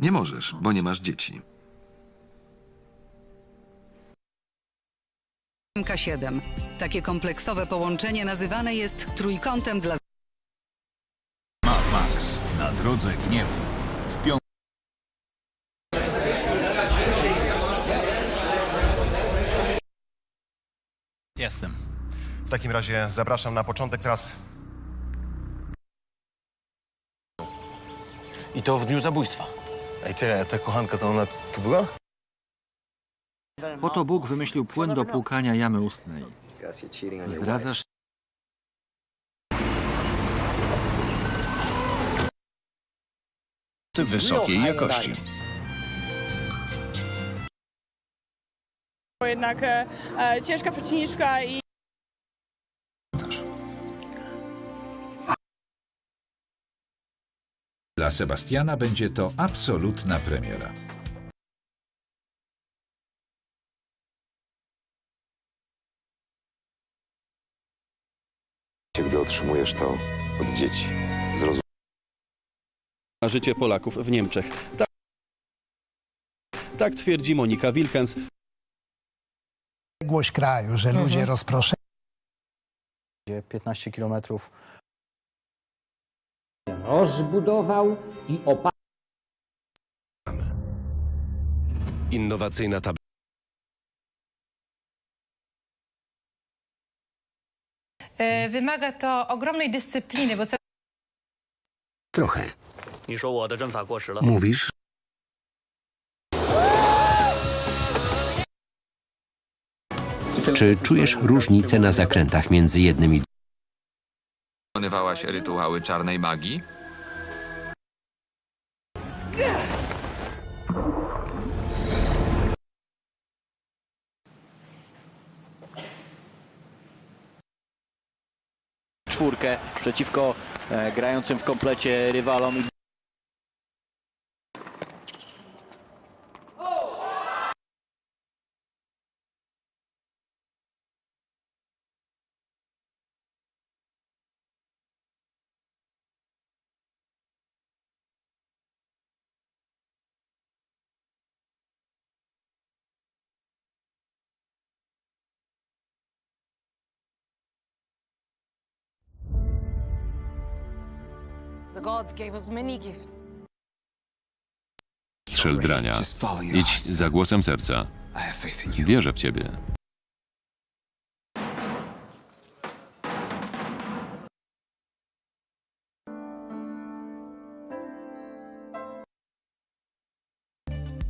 Nie możesz, bo nie masz dzieci. MK7. Takie kompleksowe połączenie nazywane jest trójkątem dla Mad Max na drodze gniewu. W piątek. Jestem. W takim razie zapraszam na początek teraz. I to w dniu zabójstwa. Ej, czekaj, a ta kochanka to ona tu była? Oto Bóg wymyślił płyn do płukania jamy ustnej. Zdradzasz Wysokiej jakości. Bo jednak e, e, ciężka przeciwniczka i Dla Sebastiana będzie to absolutna premiera. gdy otrzymujesz to od dzieci. Zrozum na życie Polaków w Niemczech. Tak, tak twierdzi Monika Wilkens, odległość kraju, że ludzie rozproszeni 15 kilometrów. Rozbudował i opa... Innowacyjna tabela. e, wymaga to ogromnej dyscypliny, bo Trochę. Mówisz? Czy czujesz różnicę na zakrętach między jednym i Wykonywałaś rytuały czarnej magii? Czwórkę przeciwko e, grającym w komplecie rywalom. The gods gave us many gifts. strzel drania? Idź za głosem serca. Wierzę w ciebie.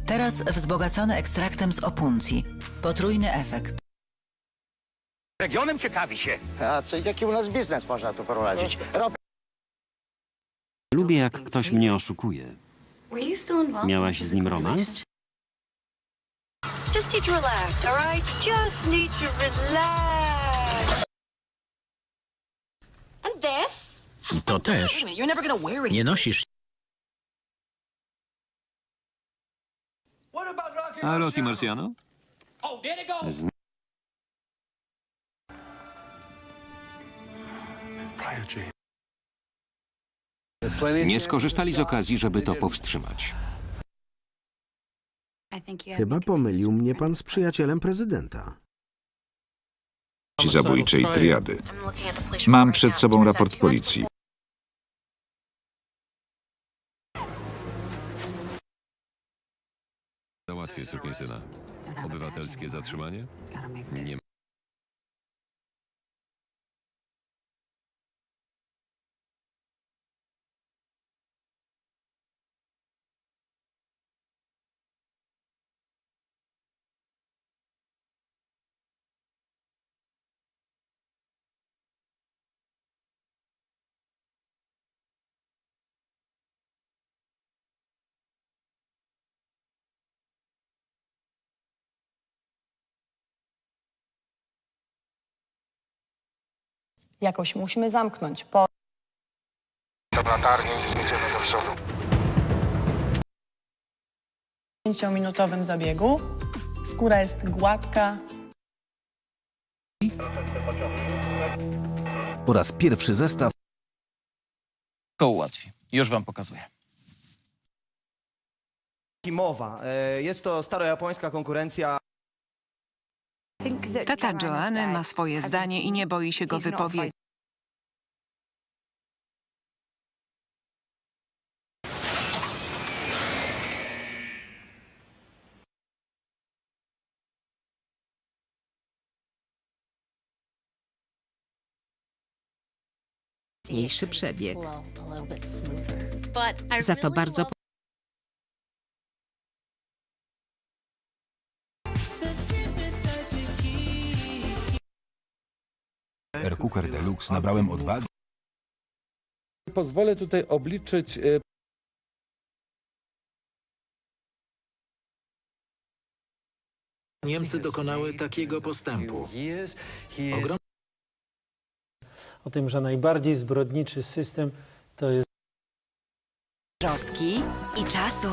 Teraz wzbogacone ekstraktem z opuncji. Potrójny efekt. regionem ciekawi się. A co, jaki u nas biznes można tu prowadzić? Rob... Lubię, jak ktoś mnie oszukuje. Miałaś z nim romans? Just need to relax, all right? Just need to relax. And this? I to też. Nie nosisz. A Rocky Marciano? Nie skorzystali z okazji, żeby to powstrzymać. Chyba pomylił mnie pan z przyjacielem prezydenta. Zabójczej triady. Mam przed sobą raport policji. Załatwię syna. Obywatelskie zatrzymanie? Nie Jakoś musimy zamknąć. Po... minutowym zabiegu. Skóra jest gładka. Po raz pierwszy zestaw To ułatwi. Już wam pokazuję. Kimowa. E, Jest to starojapońska konkurencja. Tata Joanny ma swoje zdanie i nie boi się go wypowiedzieć. Mniejszy przebieg. Za to bardzo Cooker Deluxe nabrałem odwagi. Pozwolę tutaj obliczyć e, Niemcy dokonały takiego postępu. O tym, że najbardziej zbrodniczy system to jest troski i czasu.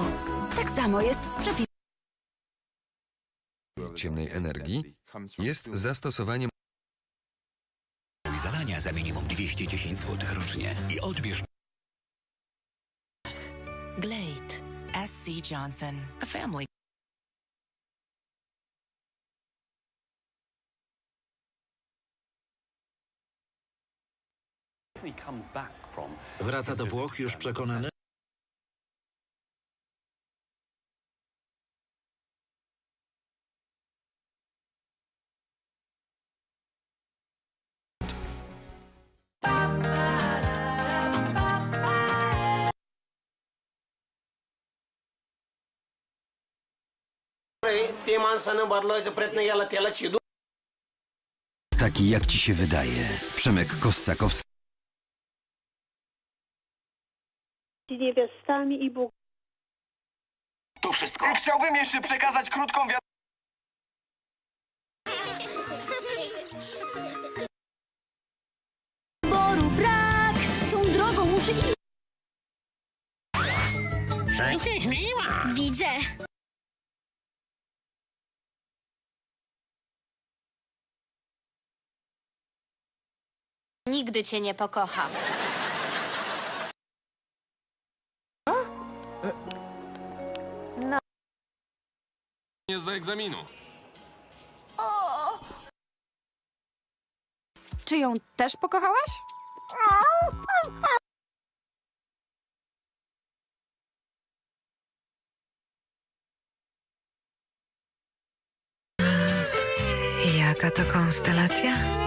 Tak samo jest z przepisem. ciemnej energii jest zastosowaniem Za minimum 210 zł rocznie i odbierz Glade. S.C. Johnson. A family. Wraca do Włoch już przekonany. Taki jak ci się wydaje. Przemek Kossakowski. Niewiastami i Bóg. To wszystko. Chciałbym jeszcze przekazać krótką wiadomość. Boru brak! Tą drogą muszę iść. Widzę. Nigdy cię nie pokocham. Nie zda egzaminu. Czy ją też pokochałaś? Jaka to konstelacja?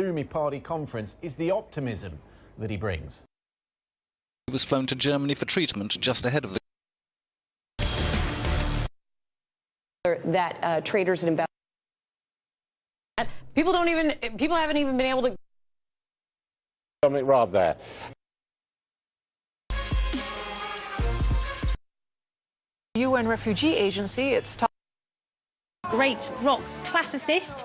Lumi Party conference is the optimism that he brings. He was flown to Germany for treatment just ahead of the that uh, traders and investors. People don't even, people haven't even been able to. Dominic Raab there. UN Refugee Agency, it's top. great rock classicist.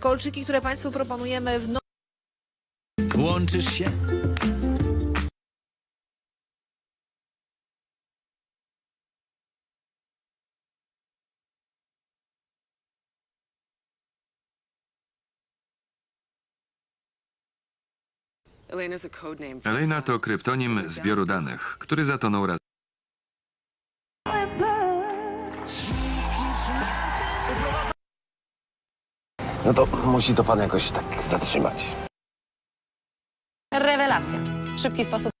Kolczyki, które Państwu proponujemy w Łączysz się? Elena to kryptonim zbioru danych, który zatonął raz. No to musi to pan jakoś tak zatrzymać. Rewelacja. Szybki sposób